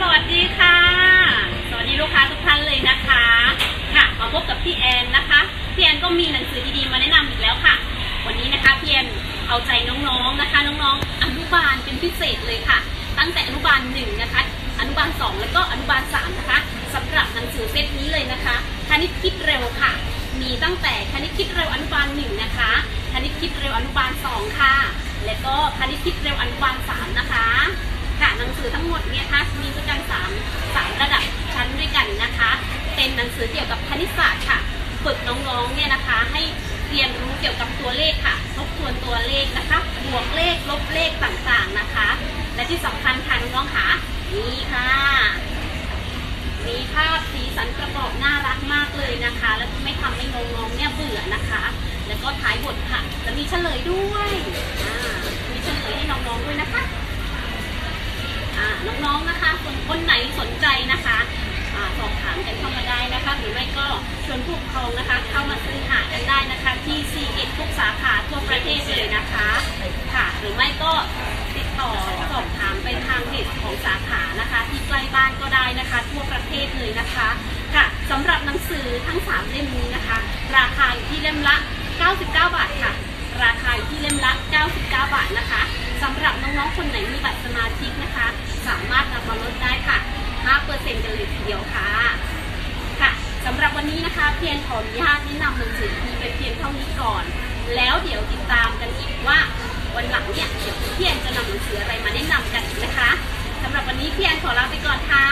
สวัสดีค่ะ สวัสดีลูกค้าทุกท่านเลยนะคะ ค่ะ มาพบกับพี่แอนนะคะ พี่แอนก็มีหนังสือดีๆมาแนะนำอีกแล้วค่ะ วันนี้นะคะพี่แอนเอาใจน้องๆนะคะ น้องๆ อนุบาลเป็นพิเศษเลยค่ะ ตั้งแต่อนุบาลหนึ่งนะคะ อนุบาลสองแล้วก็อนุบาลสามนะคะ สำหรับหนังสือเซตนี้เลยนะคะ คณิตคิดเร็วค่ะ มีตั้งแต่คณิตคิดเร็วอนุบาลหนึ่งนะคะ คณิตคิดเร็วอนุบาลสองค่ะ และก็คณิตคิดเร็วอนุบาลสามนะคะ สามระดับชั้นด้วยกันนะคะ เป็นหนังสือเกี่ยวกับคณิตศาสตร์ค่ะฝึกน้องๆเนี่ยนะคะ ให้เรียนรู้เกี่ยวกับตัวเลขค่ะทบทวนตัวเลขนะคะบวกเลขลบเลขต่างๆนะคะ และที่สำคัญค่ะน้องๆค่ะนี่ค่ะมีภาพสีสันประกอบน่ารักมากเลยนะคะ แล้วไม่ทำให้น้องๆเนี่ยเบื่อนะคะ แล้วก็ท้ายบทค่ะ จะมีเฉลยด้วย ผู้ปกครองนะคะ เข้ามาซื้อหากันได้นะคะที่ C1 ทุกสาขาทั่วประเทศเลยนะคะ ค่ะ หรือไม่ก็ติดต่อสอบถามไปทางเพจของสาขานะคะ ที่ใกล้บ้านก็ได้นะคะ ทั่วประเทศเลยนะคะ ค่ะสำหรับหนังสือทั้ง 3 เล่มนี้นะคะ ราคาอยู่ที่เล่มละ 99 บาทค่ะ ราคาอยู่ที่เล่มละ 99 บาทนะคะสำหรับน้องๆคนไหนมีบัตรสมาชิกนะคะ สามารถนำมาลดได้ค่ะ5%กันเลยทีเดียวค่ะ วันนี้นะคะเพียงขออนุญาตแนะนำหนังสือดีไปเพียงเท่านี้ก่อน แล้วเดี๋ยวติดตามกันอีกว่าวันหลังเนี่ยเดี๋ยวพี่แอนจะนำหนังสืออะไรมาแนะนำกันนะคะสำหรับวันนี้พี่แอนขอลาไปก่อนค่ะ